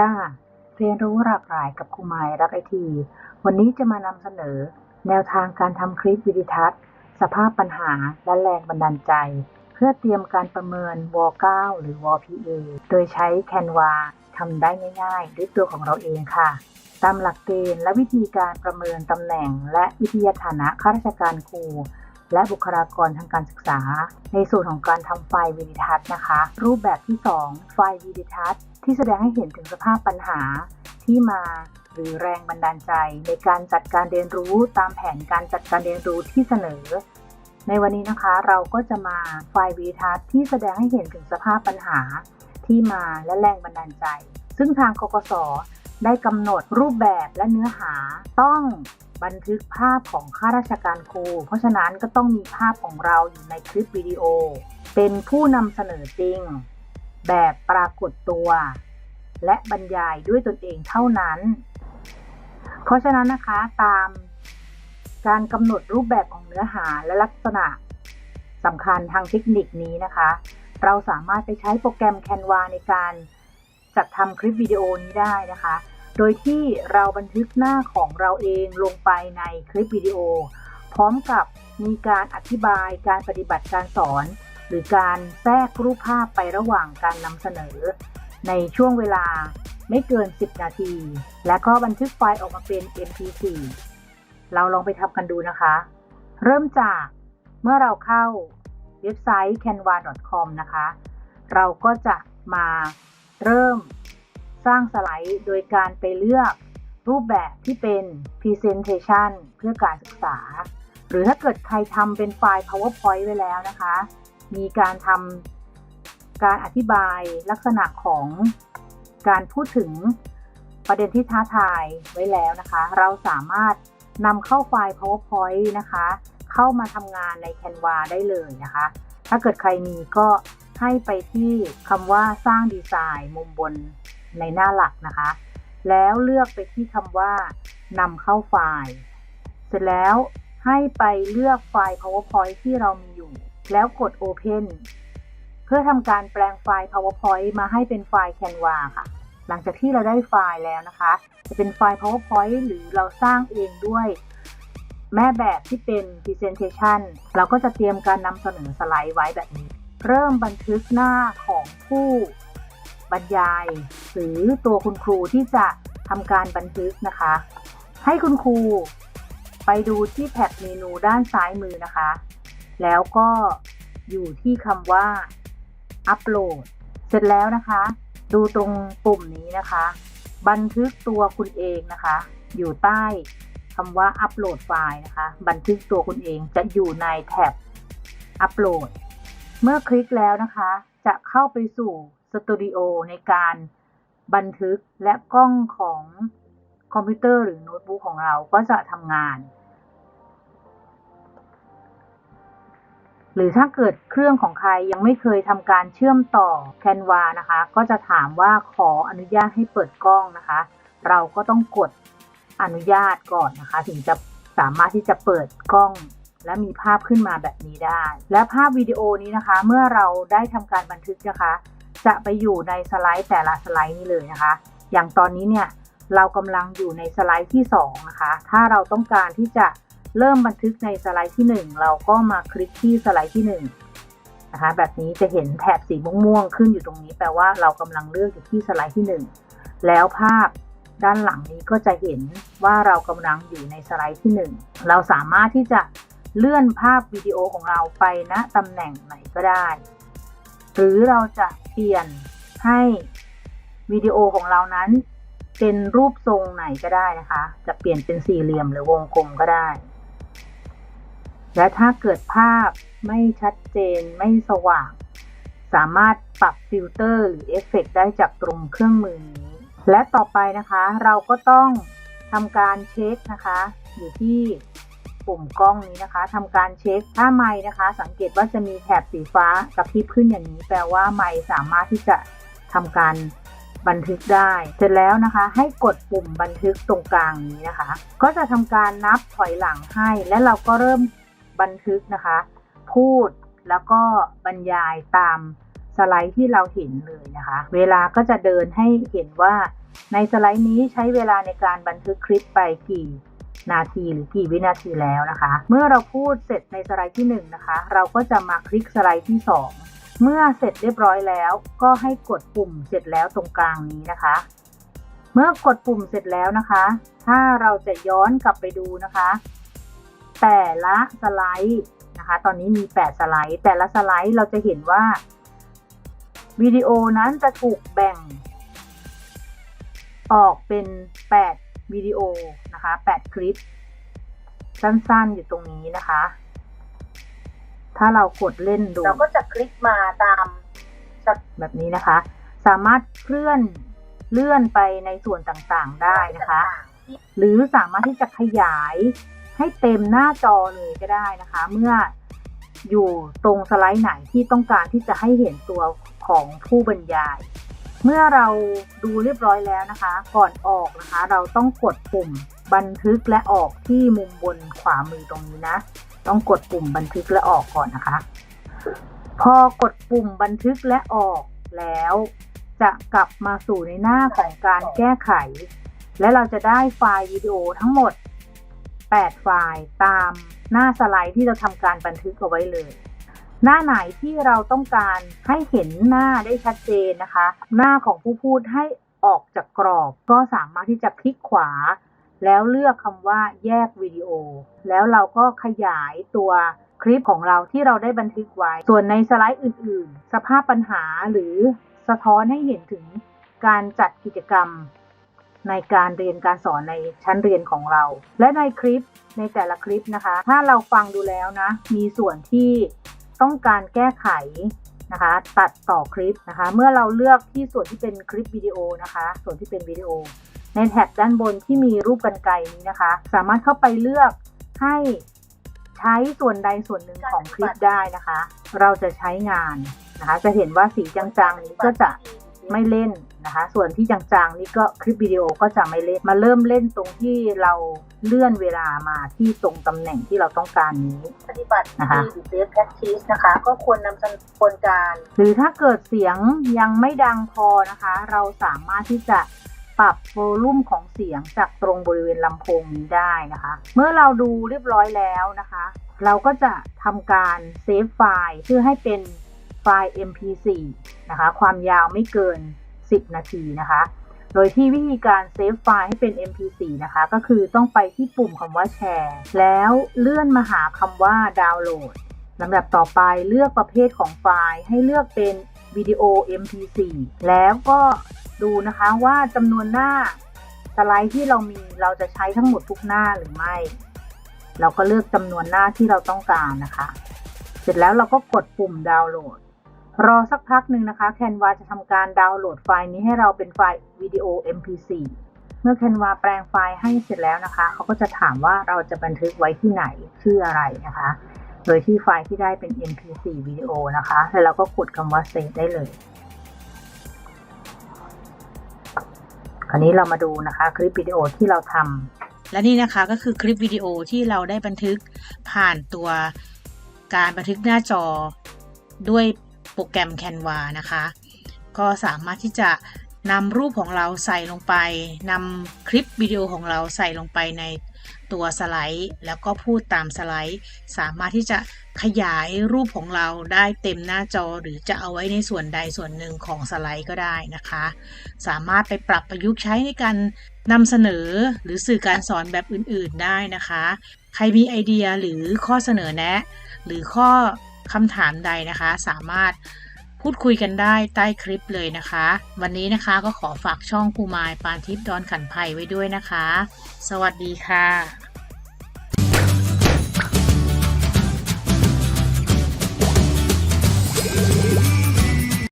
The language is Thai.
ค่ะเรียนรู้หลากหลายกับครูไม้รักไอที วันนี้จะมานำเสนอ แนวทางการทำคลิปวิดีทัศน์ สภาพปัญหาและแรงบันดาลใจ เพื่อเตรียมการประเมินว9หรือว PA โดยใช้ Canva ทำได้ง่ายๆ ด้วยตัวของเราเองค่ะ ตามหลักเกณฑ์และวิธีการประเมินตำแหน่ง และวิทยาฐานะข้าราชการครู และบุคลากรทางการศึกษา ในส่วนของการทำไฟล์วิดีทัศน์นะคะ รูปแบบที่ 2 ไฟล์วิดีทัศน์ ที่แสดงให้เห็นถึงสภาพปัญหาที่มาหรือแรงบันดาลใจ ในการจัดการเรียนรู้ตามแผนการจัดการเรียนรู้ที่เสนอ ในวันนี้นะคะเราก็จะมาไฟล์วิดีทัศน์ที่แสดงให้เห็นถึงสภาพปัญหาที่มาและแรงบันดาลใจ ซึ่งทางกกศได้กำหนดรูปแบบและเนื้อหาต้อง บันทึกภาพของข้าราชการครู เพราะฉะนั้นก็ต้องมีภาพของเราอยู่ในคลิปวิดีโอ เป็นผู้นำเสนอจริง แบบปรากฏตัว และบรรยายด้วยตนเองเท่านั้น เพราะฉะนั้นนะคะตามการกำหนดรูปแบบของเนื้อหาและลักษณะสำคัญทางเทคนิคนี้นะคะ เราสามารถไปใช้โปรแกรม Canva ในการจัดทำคลิปวิดีโอนี้ได้นะคะ โดยที่เราบันทึกหน้าของเราเองลงไปในคลิปวิดีโอ พร้อมกับมีการอธิบายการปฏิบัติการสอน หรือการแทรกรูปภาพไประหว่างการนำเสนอ ในช่วงเวลาไม่เกิน 10 นาที และก็บันทึกไฟล์ออกมาเป็น MP4 เราลองไปทำกันดูนะคะ เริ่มจากเมื่อเราเข้าเว็บไซต์ canva.com นะคะ เราก็จะมาเริ่ม สร้างสไลด์โดยการไปเลือกรูปแบบที่เป็น Presentation เพื่อการศึกษา หรือถ้าเกิดใครทำเป็นไฟล์ PowerPoint ไว้แล้วนะคะ มีการทำการอธิบายลักษณะของการพูดถึงประเด็นที่ท้าทายไว้แล้วนะคะ เราสามารถนำเข้าไฟล์ PowerPoint นะคะ เข้ามาทำงานใน Canva ได้เลยนะคะ ถ้าเกิดใครมีก็ให้ไปที่คำว่าสร้างดีไซน์มุมบน ในหน้าหลักนะคะ แล้วเลือกไปที่คำว่านำเข้าไฟล์ เสร็จแล้วให้ไปเลือกไฟล์ PowerPoint ที่เรามีอยู่ แล้วกด Open เพื่อทำการแปลงไฟล์ PowerPoint มาให้เป็นไฟล์ Canva ค่ะ หลังจากที่เราได้ไฟล์แล้วนะคะ จะเป็นไฟล์ PowerPoint หรือเราสร้างเองด้วยแม่แบบที่เป็น Presentation เราก็จะเตรียมการนำเสนอสไลด์ไว้แบบนี้ เริ่มบันทึกหน้าของผู้ บรรยาย หรือตัวคุณครูที่จะทำการบันทึกนะคะ ให้คุณครูไปดูที่แท็บเมนูด้านซ้ายมือนะคะ แล้วก็อยู่ที่คำว่าอัปโหลด เสร็จแล้วนะคะ ดูตรงปุ่มนี้นะคะ บันทึกตัวคุณเองนะคะ อยู่ใต้คำว่าอัปโหลดไฟล์นะคะ บันทึกตัวคุณเองจะอยู่ในแท็บอัปโหลด เมื่อคลิกแล้วนะคะ จะเข้าไปสู่ สตูดิโอในการบันทึกและกล้องของคอมพิวเตอร์หรือโน้ตบุ๊กของเราก็จะทำงาน หรือถ้าเกิดเครื่องของใครยังไม่เคยทำการเชื่อมต่อ Canva นะคะ ก็จะถามว่าขออนุญาตให้เปิดกล้องนะคะ เราก็ต้องกดอนุญาตก่อนนะคะ ถึงจะสามารถที่จะเปิดกล้อง และมีภาพขึ้นมาแบบนี้ได้ และภาพวิดีโอนี้นะคะ เมื่อเราได้ทำการบันทึกนะคะ จะไปอยู่ในสไลด์แต่ละสไลด์นี้เลยนะคะ อย่างตอนนี้เนี่ยเรากำลังอยู่ในสไลด์ที่ 2 นะคะ ถ้าเราต้องการที่จะเริ่มบันทึกในสไลด์ที่ 1 เราก็มาคลิกที่สไลด์ที่ 1 นะคะ แบบนี้จะเห็นแถบสีม่วงๆขึ้นอยู่ตรงนี้ แปลว่าเรากำลังเลือกอยู่ที่สไลด์ที่ 1 แล้วภาพด้านหลังนี้ก็จะเห็นว่าเรากำลังอยู่ในสไลด์ที่ 1 เราสามารถที่จะเลื่อนภาพวิดีโอของเราไปณตำแหน่งไหนก็ได้ หรือเราจะเปลี่ยนให้วิดีโอของเรานั้นเป็นรูปทรงไหนก็ได้นะคะ จะเปลี่ยนเป็นสี่เหลี่ยมหรือวงกลมก็ได้ และถ้าเกิดภาพไม่ชัดเจนไม่สว่าง สามารถปรับฟิลเตอร์หรือเอฟเฟกได้จากตรงเครื่องมือนี้ และต่อไปนะคะ เราก็ต้องทำการเช็คนะคะ อยู่ที่ ปุ่มกล้องนี้นะคะทำการเช็คถ้าไม้นะคะ สังเกตว่าจะมีแถบสีฟ้ากระพริบขึ้นอย่างนี้ แปลว่าไม้สามารถที่จะทำการบันทึกได้ เสร็จแล้วนะคะ ให้กดปุ่มบันทึกตรงกลางนี้นะคะ ก็จะทำการนับถอยหลังให้ และเราก็เริ่มบันทึกนะคะ พูดแล้วก็บรรยายตามสไลด์ที่เราเห็นเลยนะคะ เวลาก็จะเดินให้เห็นว่าในสไลด์นี้ใช้เวลาในการบันทึกคลิปไปกี่ นาทีหรือกี่วินาทีแล้วนะคะ เมื่อเราพูดเสร็จในสไลด์ที่1นงนะคะ เราก็จะมาคลิกสไลด์ที่ 2 เมื่อเสร็จเรียบร้อยแล้ว ก็ให้กดปุ่มเสร็จแล้วตรงกลางนี้นะคะ เมื่อกดปุ่มเสร็จแล้วนะคะ ถ้าเราจะย้อนกลับไปดูนะคะ แต่ละสไลด์นะคะ ตอนนี้มี 8 สไลด์ แต่ละสไลด์เราจะเห็นว่าวิดีโอนั้นจะถูกแบ่ง ออกเป็น 8 วิดีโอนะคะ 8 คลิป สั้นๆอยู่ตรงนี้นะคะ ถ้าเรากดเล่นดู เราก็จะคลิกมาตามแบบนี้นะคะ สามารถเคลื่อนเลื่อนไปในส่วนต่างๆได้นะคะ หรือสามารถที่จะขยายให้เต็มหน้าจอเลยก็ได้นะคะ เมื่ออยู่ตรงสไลด์ไหนที่ต้องการที่จะให้เห็นตัวของผู้บรรยาย เมื่อเราดูเรียบร้อยแล้วนะคะ ก่อนออกนะคะ เราต้องกดปุ่มบันทึกและออกที่มุมบนขวามือตรงนี้นะ ต้องกดปุ่มบันทึกและออกก่อนนะคะ พอกดปุ่มบันทึกและออกแล้วจะกลับมาสู่ในหน้าของการแก้ไข และเราจะได้ไฟล์วิดีโอทั้งหมด 8 ไฟล์ตามหน้าสไลด์ที่เราทำการบันทึกเอาไว้เลย หน้าไหนที่เราต้องการให้เห็นหน้าได้ชัดเจนนะคะ หน้าของผู้พูดให้ออกจากกรอบก็สามารถที่จะคลิกขวา แล้วเลือกคำว่าแยกวิดีโอ แล้วเราก็ขยายตัวคลิปของเราที่เราได้บันทึกไว้ ส่วนในสไลด์อื่น ๆ สภาพปัญหาหรือสะท้อนให้เห็นถึงการจัดกิจกรรมในการเรียนการสอนในชั้นเรียนของเรา และในคลิปในแต่ละคลิปนะคะ ถ้าเราฟังดูแล้วนะ มีส่วนที่ ต้องการแก้ไขนะคะ ตัดต่อคลิปนะคะ เมื่อเราเลือกที่ส่วนที่เป็นคลิปวิดีโอนะคะ ส่วนที่เป็นวิดีโอ ในแท็บด้านบนที่มีรูปกรรไกรนี้นะคะ สามารถเข้าไปเลือกให้ใช้ส่วนใดส่วนหนึ่งของคลิปได้นะคะ เราจะใช้งานนะคะ จะเห็นว่าสีจางๆนี้ก็จะไม่เล่น นะคะ ส่วนที่จางๆนี่ก็คลิปวิดีโอก็จะไม่เล่น มาเริ่มเล่นตรงที่เราเลื่อนเวลามาที่ตรงตำแหน่งที่เราต้องการนี้ปฏิบัตินะคะหรือ best practice นะคะ ก็ควรนำเสนอกระบวนการ หรือถ้าเกิดเสียงยังไม่ดังพอนะคะ เราสามารถที่จะปรับโวลูมของเสียงจากตรงบริเวณลำโพงนี้ได้นะคะ เมื่อเราดูเรียบร้อยแล้วนะคะ เราก็จะทำการเซฟไฟล์เพื่อให้เป็นไฟล์ mp4 นะคะ ความยาวไม่เกิน 10 นาทีนะคะ โดยที่วิธีการเซฟไฟล์ให้เป็น mp4 นะคะ ก็คือต้องไปที่ปุ่มคำว่าแชร์ แล้วเลื่อนมาหาคำว่าดาวน์โหลดลำดับต่อไปเลือกประเภทของไฟล์ให้เลือกเป็นวิดีโอ mp4 แล้วก็ดูนะคะว่าจำนวนหน้าสไลด์ที่เรามีเราจะใช้ทั้งหมดทุกหน้าหรือไม่ เราก็เลือกจำนวนหน้าที่เราต้องการนะคะ เสร็จแล้วเราก็กดปุ่มดาวน์โหลด รอสักพักหนึ่งนะคะ Canva จะทำการดาวน์โหลดไฟล์นี้ให้เราเป็นไฟล์วิดีโอ mp4 เมื่อ Canva แปลงไฟล์ให้เสร็จแล้วนะคะ เขาก็จะถามว่าเราจะบันทึกไว้ที่ไหนชื่ออะไรนะคะ โดยที่ไฟล์ที่ได้เป็น mp4 วิดีโอนะคะ แล้วเราก็กดคำว่า save ได้เลยคราวนี้เรามาดูนะคะคลิปวิดีโอที่เราทำและนี่นะคะก็คือคลิปวิดีโอที่เราได้บันทึกผ่านตัวการบันทึกหน้าจอด้วย รแกรม Canva นะคะ ก็สามารถที่จะนำรูปของเราใส่ลงไปนำคลิปวิดีโอของเราใส่ลงไปในตัวสไลด์ แล้วก็พูดตามสไลด์ สามารถที่จะขยายรูปของเราได้เต็มหน้าจอหรือจะเอาไว้ในส่วนใดส่วนหนึ่งของสไลด์ก็ได้นะคะ สามารถไปปรับประยุกต์ใช้ในการนำเสนอหรือสื่อการสอนแบบอื่นๆได้นะคะ ใครมีไอเดียหรือข้อเสนอแนะ หรือข้อ คำถามใดนะคะ สามารถพูดคุยกันได้ใต้คลิปเลยนะคะ วันนี้นะคะก็ขอฝากช่องภูมายปานทิพย์ดอนขันภัยไว้ด้วยนะคะ สวัสดีค่ะ